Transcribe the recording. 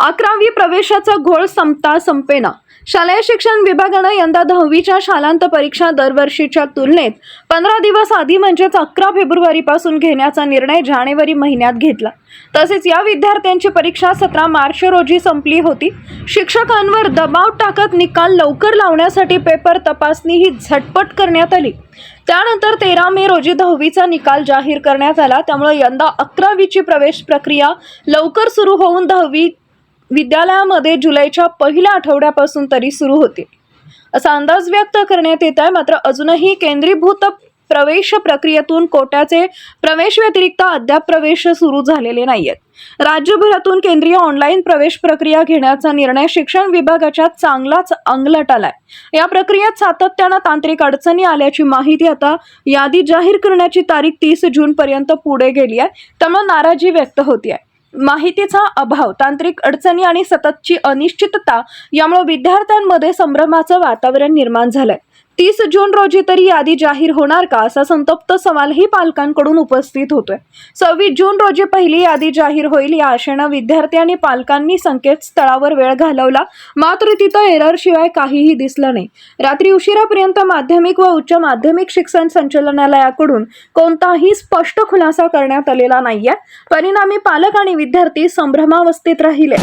अकरावी प्रवेशाचा घोळ संपता संपेना. शालेय शिक्षण विभागानं यंदा दहावीच्या शालांत परीक्षा दरवर्षीच्या तुलनेत पंधरा दिवस आधी म्हणजेच अकरा फेब्रुवारीपासून घेण्याचा निर्णय जानेवारी महिन्यात घेतला. तसेच या विद्यार्थ्यांची परीक्षा सतरा मार्च रोजी संपली होती. शिक्षकांवर दबाव टाकत निकाल लवकर लावण्यासाठी पेपर तपासणी ही झटपट करण्यात आली. त्यानंतर तेरा मे रोजी दहावीचा निकाल जाहीर करण्यात आला. त्यामुळे यंदा अकरावीची प्रवेश प्रक्रिया लवकर सुरू होऊन दहावी विद्यालयामध्ये जुलैच्या पहिल्या आठवड्यापासून तरी सुरू होतील असा अंदाज व्यक्त करण्यात येत आहे मात्र अजूनही केंद्रीभूत प्रवेश प्रक्रियेतून कोट्याचे प्रवेश व्यतिरिक्त अद्याप प्रवेश सुरू झालेले नाही आहेत राज्यभरातून केंद्रीय ऑनलाईन प्रवेश प्रक्रिया घेण्याचा निर्णय शिक्षण विभागाच्या चांगलाच अंगलट आलाय या प्रक्रियेत सातत्यानं तांत्रिक अडचणी आल्याची माहिती आता यादी जाहीर करण्याची तारीख तीस जून पर्यंत पुढे गेली आहे त्यामुळे नाराजी व्यक्त होती आहे माहितीचा अभाव तांत्रिक अडचणी आणि सततची अनिश्चितता यामुळे विद्यार्थ्यांमध्ये संभ्रमाचं वातावरण निर्माण झालंय. तीस जून रोजी तरी यादी जाहीर होणार का असा संतप्त सवालही पालकांकडून उपस्थित होतोय. सव्वीस जून रोजी पहिली यादी जाहीर होईल या आशेनं विद्यार्थी आणि पालकांनी संकेतस्थळावर वेळ घालवला. मात्र तिथं एरर शिवाय काहीही दिसलं नाही. रात्री उशिरापर्यंत माध्यमिक व उच्च माध्यमिक शिक्षण संचालनालयाकडून कोणताही स्पष्ट खुलासा करण्यात आलेला नाहीये. परिणामी पालक आणि विद्यार्थी संभ्रमावस्थेत राहिले.